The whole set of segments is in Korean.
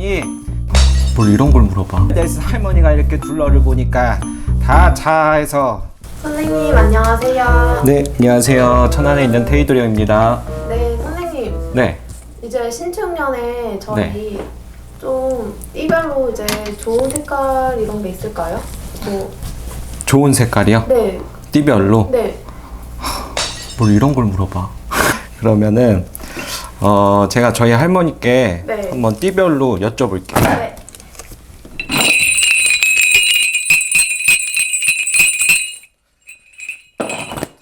양반이 뭘 이런 걸 물어봐. 델스 할머니가 이렇게 둘러를 보니까 다 자해서 선생님 안녕하세요. 네 안녕하세요 천안에 있는 테이도령입니다. 네 선생님 네 이제 신축년에 저희 좀 띠별로 이제 좋은 색깔 이런 게 있을까요? 뭐, 좋은 색깔이요? 네, 띠별로 네, 뭘 이런 걸 물어봐. 그러면은 어 제가 저희 할머니께 네. 한번 띠별로 여쭤볼게요. 네.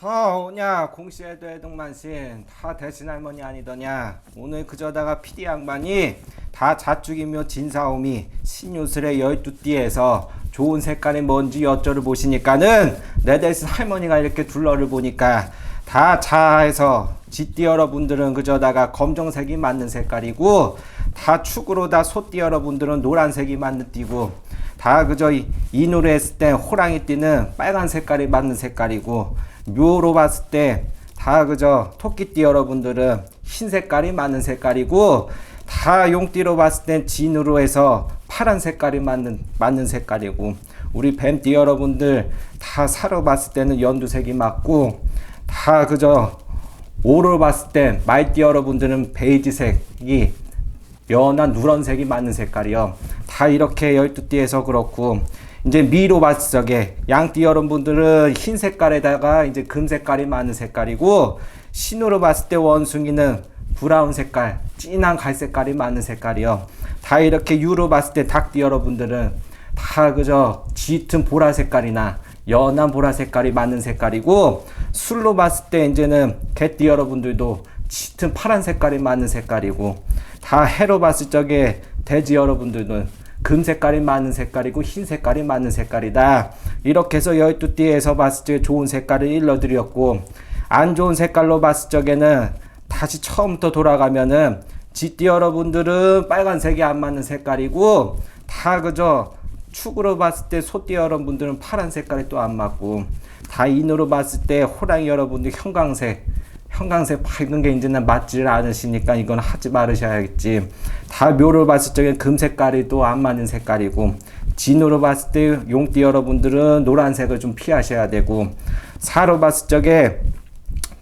다 오냐 공시에도 해동만신 다 대신 할머니 아니더냐 오늘 그저다가 피디 양반이 다 자축이며 진사오미 신유술의 열두 띠에서 좋은 색깔이 뭔지 여쭤를 보시니까는 내 대신 할머니가 이렇게 둘러를 보니까 다 자해서 쥐띠 여러분들은 그저다가 검정색이 맞는 색깔이고 다 축으로 다 소띠 여러분들은 노란색이 맞는 띠고 다 그저 이, 이 노래 했을 때 호랑이 띠는 빨간 색깔이 맞는 색깔이고 묘로 봤을 때 다 그저 토끼띠 여러분들은 흰 색깔이 맞는 색깔이고 다 용띠로 봤을 땐 진으로 해서 파란 색깔이 맞는 맞는 색깔이고 우리 뱀띠 여러분들 다 사로 봤을 때는 연두색이 맞고 다 그저 오로 봤을 땐 말띠 여러분들은 베이지색이 연한 누런색이 맞는 색깔이요. 다 이렇게 열두띠에서 그렇고 이제 미로 봤을 적에 양띠 여러분들은 흰 색깔에다가 이제 금 색깔이 맞는 색깔이고 신으로 봤을 때 원숭이는 브라운 색깔, 진한 갈색깔이 맞는 색깔이요. 다 이렇게 유로 봤을 때 닭띠 여러분들은 다 그저 짙은 보라 색깔이나 연한 보라 색깔이 맞는 색깔이고 술로 봤을 때 이제는 개띠 여러분들도 짙은 파란 색깔이 맞는 색깔이고 다 해로 봤을 적에 돼지 여러분들은 금 색깔이 맞는 색깔이고 흰 색깔이 맞는 색깔이다. 이렇게 해서 열두 띠에서 봤을 때 좋은 색깔을 일러드렸고 안 좋은 색깔로 봤을 적에는 다시 처음부터 돌아가면은 쥐띠 여러분들은 빨간색이 안 맞는 색깔이고 다 그저 축으로 봤을 때 소띠 여러분들은 파란 색깔이 또 안 맞고 다 인으로 봤을 때 호랑이 여러분들 형광색 형광색 밝은 게 이제는 맞지를 않으시니까 이건 하지 말으셔야겠지. 다 묘를 봤을 적에 금 색깔이 또 안 맞는 색깔이고 진으로 봤을 때 용띠 여러분들은 노란색을 좀 피하셔야 되고 사로 봤을 적에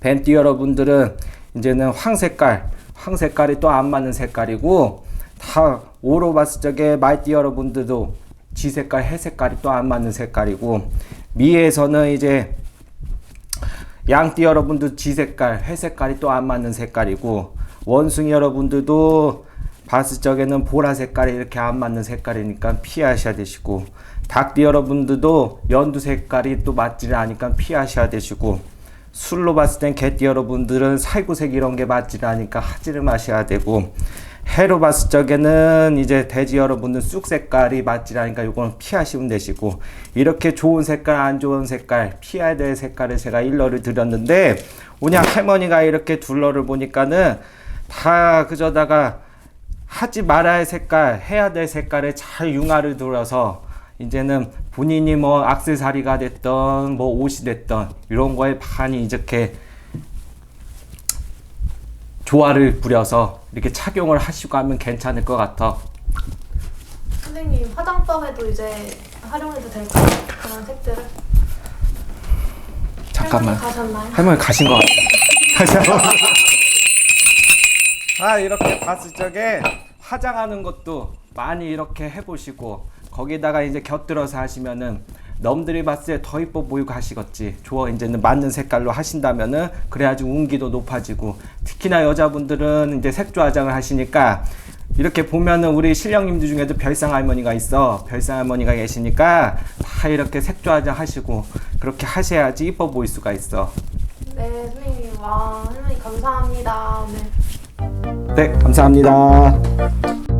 뱀띠 여러분들은 이제는 황색깔 황색깔이 또 안 맞는 색깔이고 다 오로 봤을 적에 말띠 여러분들도 지 색깔 해 색깔이 또 안 맞는 색깔이고 미에서는 이제 양띠 여러분들 지 색깔, 회색깔이 또 안 맞는 색깔이고 원숭이 여러분들도 봤을 적에는 보라 색깔이 이렇게 안 맞는 색깔이니까 피하셔야 되시고 닭띠 여러분들도 연두 색깔이 또 맞지를 않으니까 피하셔야 되시고 술로 봤을 땐 개띠 여러분들은 살구색 이런 게 맞지를 않으니까 하지를 마셔야 되고 해로 봤을 적에는 이제 돼지 여러분들 쑥 색깔이 맞지 않으니까 이거는 피하시면 되시고 이렇게 좋은 색깔 안 좋은 색깔 피해야 될 색깔을 제가 일러를 드렸는데 오늘 할머니가 이렇게 둘러를 보니까는 다 그저다가 하지 말아야 할 색깔 해야 될 색깔에 잘 융화를 들어서 이제는 본인이 뭐 악세사리가 됐던 뭐 옷이 됐던 이런 거에 많이 이렇게 조화를 부려서 이렇게 착용을 하시고 하면 괜찮을 것 같아. 선생님 화장법에도 이제 활용해도 될까요? 그런 색들을? 잠깐만. 할머니 가셨나요? 할머니 가신 것 같아. 아 이렇게 봤을 적에 화장하는 것도 많이 이렇게 해보시고 거기다가 이제 곁들여서 하시면은 넘들이 봤을 때 더 이뻐 보이고 하시겠지. 좋아 이제는 맞는 색깔로 하신다면은 그래야지 운기도 높아지고 특히나 여자분들은 이제 색조 화장을 하시니까 이렇게 보면은 우리 신령님들 중에도 별상 할머니가 있어. 별상 할머니가 계시니까 다 이렇게 색조 화장 하시고 그렇게 하셔야지 이뻐 보일 수가 있어. 네 선생님 와 할머니 감사합니다 오늘 네, 감사합니다.